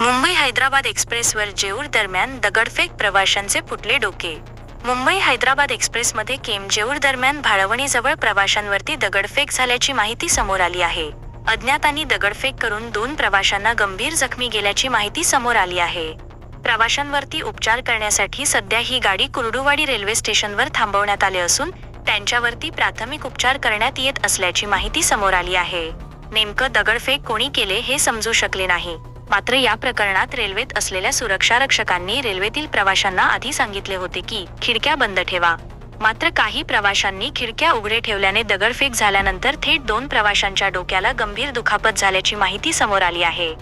मुंबई हैदराबाद एक्सप्रेसवर जेऊर दरम्यान दगडफेक प्रवाशांचे फुटले डोके. मुंबई हैदराबाद एक्सप्रेसमध्ये केम जेऊर दरम्यान भाळवणीजवळ प्रवाशांवरती दगडफेक झाल्याची माहिती समोर आली आहे. अज्ञातांनी दगडफेक करून दोन प्रवाशांना गंभीर जखमी गेल्याची माहिती समोर आली आहे. प्रवाशांवरती उपचार करण्यासाठी सध्या ही गाडी कुर्डुवाडी रेल्वे स्टेशनवर थांबवण्यात आले असून त्यांच्यावरती प्राथमिक उपचार करण्यात येत असल्याची माहिती समोर आली आहे. नेमकं दगडफेक कोणी केले हे समजू शकले नाही. मात्र या प्रकरणात रेल्वेत असलेल्या सुरक्षा रक्षकांनी रेल्वेतील प्रवाशांना आधी सांगितले होते की खिडक्या बंद ठेवा. मात्र काही प्रवाशांनी खिडक्या उघडे ठेवल्याने दगडफेक झाल्यानंतर थेट दोन प्रवाशांच्या डोक्याला गंभीर दुखापत झाल्याची माहिती समोर आली आहे.